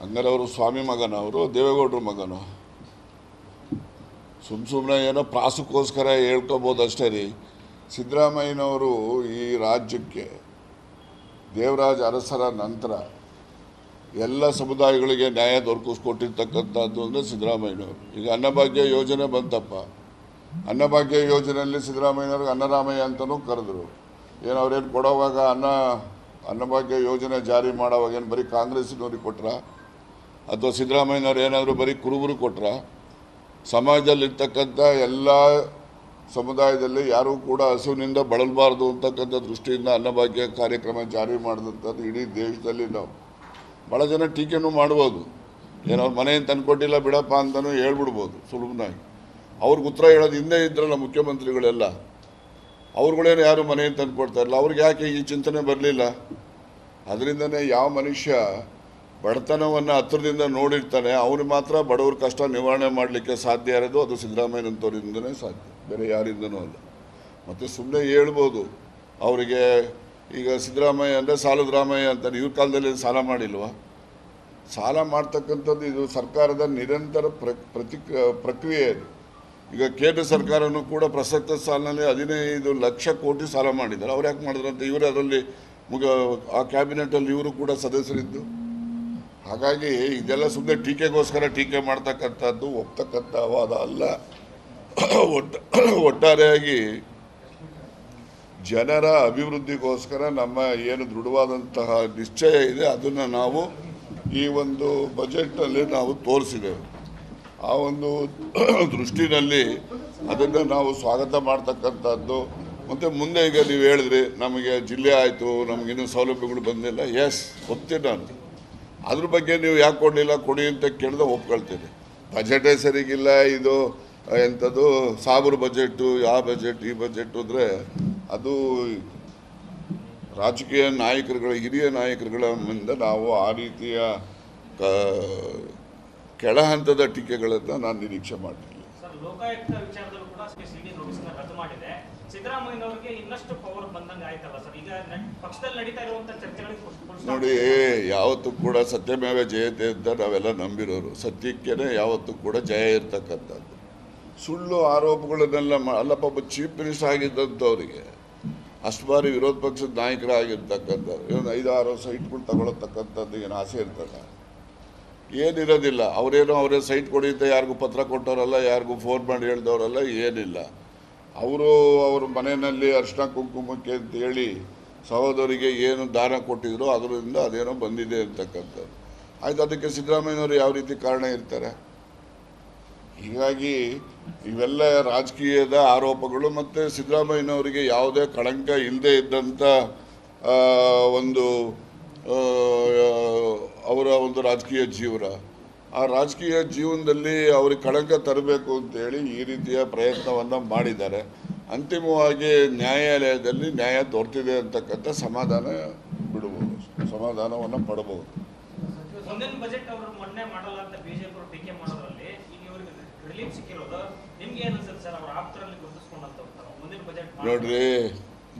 ಹಂಗಾರೆ ಅವರು ಸ್ವಾಮಿ ಮಗನ ಅವರು ದೇವೇಗೌಡರ ಮಗನು? ಸುಮ್ಮ ಸುಮ್ಮನೆ ಏನೋ ಪ್ರಾಸಕ್ಕೋಸ್ಕರ ಹೇಳ್ಕೋಬೋದು ಅಷ್ಟೇ ರೀ. ಸಿದ್ದರಾಮಯ್ಯನವರು ಈ ರಾಜ್ಯಕ್ಕೆ ದೇವರಾಜ ಅರಸರ ನಂತರ ಎಲ್ಲ ಸಮುದಾಯಗಳಿಗೆ ನ್ಯಾಯ ದೊರಕಿಸ್ಕೊಟ್ಟಿರ್ತಕ್ಕಂಥದ್ದು ಅಂದರೆ ಸಿದ್ದರಾಮಯ್ಯನವರು. ಈಗ ಅನ್ನಭಾಗ್ಯ ಯೋಜನೆ ಬಂತಪ್ಪ. ಅನ್ನಭಾಗ್ಯ ಯೋಜನೆಯಲ್ಲಿ ಸಿದ್ದರಾಮಯ್ಯನವ್ರಿಗೆ ಅನ್ನರಾಮಯ್ಯ ಅಂತಲೂ ಕರೆದ್ರು. ಏನು ಅವ್ರೇನು ಕೊಡೋವಾಗ ಅನ್ನ ಅನ್ನಭಾಗ್ಯ ಯೋಜನೆ ಜಾರಿ ಮಾಡೋವಾಗ ಏನು ಬರೀ ಕಾಂಗ್ರೆಸ್ನವ್ರಿಗೆ ಕೊಟ್ರ? ಅಥವಾ ಸಿದ್ದರಾಮಯ್ಯನವ್ರು ಏನಾದರೂ ಬರೀ ಕುರುಬರು ಕೊಟ್ರ? ಸಮಾಜದಲ್ಲಿರ್ತಕ್ಕಂಥ ಎಲ್ಲ ಸಮುದಾಯದಲ್ಲಿ ಯಾರೂ ಕೂಡ ಹಸುವಿನಿಂದ ಬಳಲಬಾರ್ದು ಅಂತಕ್ಕಂಥ ದೃಷ್ಟಿಯಿಂದ ಅನ್ನಭಾಗ್ಯ ಕಾರ್ಯಕ್ರಮ ಜಾರಿ ಮಾಡಿದಂಥದ್ದು ಇಡೀ ದೇಶದಲ್ಲಿ ನಾವು. ಭಾಳ ಜನ ಟೀಕೆನೂ ಮಾಡ್ಬೋದು. ಏನೋ ಮನೆಯನ್ನು ತಂದುಕೊಟ್ಟಿಲ್ಲ ಬಿಡಪ್ಪ ಅಂತಲೂ ಹೇಳ್ಬಿಡ್ಬೋದು ಸುಲಭನಾಗಿ ಅವ್ರಿಗೆ ಉತ್ತರ ಹೇಳೋದು ಹಿಂದೆ ಇದ್ರಲ್ಲ ಮುಖ್ಯಮಂತ್ರಿಗಳೆಲ್ಲ. ಅವ್ರುಗಳೇನು ಯಾರು ಮನೆಯನ್ನು ಅಂದ್ಕೊಡ್ತಾ ಇರಲಿಲ್ಲ ಅವ್ರಿಗೆ ಯಾಕೆ ಈ ಚಿಂತನೆ ಬರಲಿಲ್ಲ? ಅದರಿಂದನೇ ಯಾವ ಮನುಷ್ಯ ಬಡತನವನ್ನು ಹತ್ರದಿಂದ ನೋಡಿರ್ತಾನೆ ಅವ್ರಿಗೆ ಮಾತ್ರ ಬಡವ್ರ ಕಷ್ಟ ನಿವಾರಣೆ ಮಾಡಲಿಕ್ಕೆ ಸಾಧ್ಯ ಇರೋದು ಅದು ಸಿದ್ದರಾಮಯ್ಯನಂತವರಿಂದನೇ ಸಾಧ್ಯ, ಬೇರೆ ಯಾರಿಂದನೂ ಅಲ್ಲ. ಮತ್ತು ಸುಮ್ಮನೆ ಹೇಳ್ಬೋದು, ಅವರಿಗೆ ಈಗ ಸಿದ್ದರಾಮಯ್ಯ ಅಂದರೆ ಸಾಲದ ರಾಮಯ್ಯ ಅಂತ ಇವ್ರ ಕಾಲದಲ್ಲಿ ಸಾಲ ಮಾಡಿಲ್ವಾ? ಸಾಲ ಮಾಡ್ತಕ್ಕಂಥದ್ದು ಇದು ಸರ್ಕಾರದ ನಿರಂತರ ಪ್ರ ಪ್ರತಿ ಪ್ರಕ್ರಿಯೆ ಅದು. ಈಗ ಕೇಂದ್ರ ಸರ್ಕಾರನೂ ಕೂಡ ಪ್ರಸಕ್ತ ಸಾಲಿನಲ್ಲಿ ಹದಿನೈದು ಲಕ್ಷ ಕೋಟಿ ಸಾಲ ಮಾಡಿದ್ದಾರೆ. ಅವ್ರು ಯಾಕೆ ಮಾಡಿದ್ರು ಅಂತ ಇವರು ಅದರಲ್ಲಿ ಮುಗ, ಆ ಕ್ಯಾಬಿನೆಟಲ್ಲಿ ಇವರು ಕೂಡ ಸದಸ್ಯರಿದ್ದು. ಹಾಗಾಗಿ ಇದೆಲ್ಲ ಸುಮ್ಮನೆ ಟೀಕೆಗೋಸ್ಕರ ಟೀಕೆ ಮಾಡ್ತಕ್ಕಂಥದ್ದು ಒಪ್ತಕ್ಕಂಥ ವಾದ ಅಲ್ಲ. ಒಟ್ಟ, ಒಟ್ಟಾರೆಯಾಗಿ ಜನರ ಅಭಿವೃದ್ಧಿಗೋಸ್ಕರ ನಮ್ಮ ಏನು ದೃಢವಾದಂತಹ ನಿಶ್ಚಯ ಇದೆ, ಅದನ್ನು ನಾವು ಈ ಒಂದು ಬಜೆಟ್ನಲ್ಲಿ ನಾವು ತೋರಿಸಿದ್ದೇವೆ. ಆ ಒಂದು ದೃಷ್ಟಿನಲ್ಲಿ ಅದನ್ನು ನಾವು ಸ್ವಾಗತ ಮಾಡ್ತಕ್ಕಂಥದ್ದು. ಮತ್ತು ಮುಂದೆ ಈಗ ನೀವು ಹೇಳಿದ್ರಿ, ನಮಗೆ ಜಿಲ್ಲೆ ಆಯಿತು ನಮಗಿನ್ನೂ ಸೌಲಭ್ಯಗಳು ಬಂದಿಲ್ಲ. ಎಸ್ ಒಪ್ತೀನಿ ನಾನು ಅದ್ರ ಬಗ್ಗೆ ನೀವು ಯಾಕೆ ಕೊಡಲಿಲ್ಲ, ಕೊಡಿ ಅಂತ ಕೇಳಿದ್ರೆ ಒಪ್ಕೊಳ್ತೀನಿ. ಬಜೆಟೇ ಸರಿಗಿಲ್ಲ, ಇದು, ಎಂಥದ್ದು ಸಾವಿರ ಬಜೆಟ್ಟು ಯಾವ ಬಜೆಟ್ ಈ ಬಜೆಟ್ ಅಂದರೆ ಅದು ರಾಜಕೀಯ ನಾಯಕರುಗಳ, ಹಿರಿಯ ನಾಯಕರುಗಳ ಮುಂದೆ ನಾವು ಆ ರೀತಿಯ ಕೆಳ ಹಂತದ ಟೀಕೆಗಳನ್ನು ನಾನು ನಿರೀಕ್ಷೆ ಮಾಡಲಿಲ್ಲ ಸರ್ ಲೋಕಾಯುಕ್ತ ವಿಚಾರದಲ್ಲೂ ಕೂಡ ಸಿಡಿ ನೋಟಿಸ್ ರದ್ದು ಮಾಡಿದೆ. ಸಿದ್ದರಾಮಯ್ಯನವರಿಗೆ ಇನ್ನಷ್ಟು ಪವರ್ ಬಂದಂಗೆ ಆಯ್ತಲ್ಲ ಸರ್? ಈಗ ಪಕ್ಷದಲ್ಲಿ ನಡೀತಾ ಇರುವಂತ ಚರ್ಚೆಗಳಿಗೆ full- full ನೋಡಿ ಯಾವತ್ತೂ ಕೂಡ ಸತ್ಯಮೇವ ಜಯತೆ ಅಂತ ನಾವೆಲ್ಲ ನಂಬಿರೋರು. ಸತ್ಯಕ್ಕೇನೆ ಯಾವತ್ತೂ ಕೂಡ ಜಯ ಇರ್ತಕ್ಕಂಥದ್ದು. ಸುಳ್ಳು ಆರೋಪಗಳನ್ನೆಲ್ಲ ಅಲ್ಲ ಅಲ್ಲಪ್ಪ ಒಬ್ಬ ಚೀಫ್ ಮಿನಿಸ್ಟರ್ ಆಗಿದ್ದಂಥವ್ರಿಗೆ ಅಷ್ಟು ಬಾರಿ ವಿರೋಧ ಪಕ್ಷದ ನಾಯಕರಾಗಿರ್ತಕ್ಕಂಥದ್ದು ಒಂದು ಐದಾರು ಸೈಟ್ಗಳು ತಗೊಳತಕ್ಕಂಥದ್ದು ಏನು ಆಸೆ ಇರ್ತದೆ? ಏನಿರೋದಿಲ್ಲ. ಅವರೇನೋ ಅವರೇ ಸೈಟ್ ಅಂತ ಯಾರಿಗೂ ಪತ್ರ ಕೊಟ್ಟವರಲ್ಲ, ಯಾರಿಗೂ ಫೋನ್ ಮಾಡಿ ಹೇಳಿದವರಲ್ಲ, ಏನಿಲ್ಲ. ಅವರು ಅವ್ರ ಮನೆಯಲ್ಲಿ ಅರ್ಶಿನ ಕುಂಕುಮಕ್ಕೆ ಅಂತ ಹೇಳಿ ಸಹೋದರಿಗೆ ಏನು ದಾನ ಕೊಟ್ಟಿದ್ರು ಅದರಿಂದ ಅದೇನೋ ಬಂದಿದೆ ಅಂತಕ್ಕಂಥದ್ದು. ಆಯ್ತು, ಅದಕ್ಕೆ ಸಿದ್ದರಾಮಯ್ಯನವರು ಯಾವ ರೀತಿ ಕಾರಣ ಇರ್ತಾರೆ ಹೀಗಾಗಿ ಇವೆಲ್ಲ ರಾಜಕೀಯದ ಆರೋಪಗಳು ಮತ್ತು ಸಿದ್ದರಾಮಯ್ಯನವರಿಗೆ ಯಾವುದೇ ಕಳಂಕ ಇಲ್ಲದೆ ಇದ್ದಂಥ ಒಂದು ಅವರ ಒಂದು ರಾಜಕೀಯ ಜೀವನ. ಆ ರಾಜಕೀಯ ಜೀವನದಲ್ಲಿ ಅವ್ರಿಗೆ ಕಳಂಕ ತರಬೇಕು ಅಂತೇಳಿ ಈ ರೀತಿಯ ಪ್ರಯತ್ನವನ್ನು ಮಾಡಿದ್ದಾರೆ. ಅಂತಿಮವಾಗಿ ನ್ಯಾಯಾಲಯದಲ್ಲಿ ನ್ಯಾಯ ದೊರೆತಿದೆ ಅಂತಕ್ಕಂಥ ಸಮಾಧಾನ ಬಿಡಬಹುದು ಸಮಾಧಾನವನ್ನು ಪಡಬಹುದು. ನೋಡ್ರಿ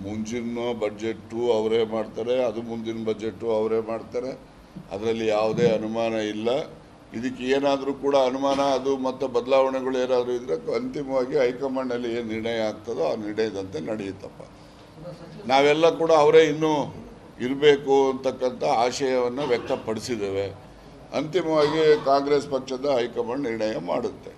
ಮುಂಚಿನ ಬಜೆಟ್ಟು ಅವರೇ ಮಾಡ್ತಾರೆ, ಅದು ಮುಂದಿನ ಬಜೆಟ್ಟು ಅವರೇ ಮಾಡ್ತಾರೆ. ಅದರಲ್ಲಿ ಯಾವುದೇ ಅನುಮಾನ ಇಲ್ಲ. ಇದಕ್ಕೆ ಏನಾದರೂ ಕೂಡ ಅನುಮಾನ, ಅದು ಮತ್ತು ಬದಲಾವಣೆಗಳು ಏನಾದರೂ ಇದ್ದರೆ ಅಂತಿಮವಾಗಿ ಹೈಕಮಾಂಡಲ್ಲಿ ಏನು ನಿರ್ಣಯ ಆಗ್ತದೋ ಆ ನಿರ್ಣಯದಂತೆ ನಡೆಯುತ್ತಪ್ಪ. ನಾವೆಲ್ಲ ಕೂಡ ಅವರೇ ಇನ್ನೂ ಇರಬೇಕು ಅಂತಕ್ಕಂಥ ಆಶಯವನ್ನು ವ್ಯಕ್ತಪಡಿಸಿದ್ದೇವೆ. ಅಂತಿಮವಾಗಿ ಕಾಂಗ್ರೆಸ್ ಪಕ್ಷದ ಹೈಕಮಾಂಡ್ ನಿರ್ಣಯ ಮಾಡುತ್ತೆ.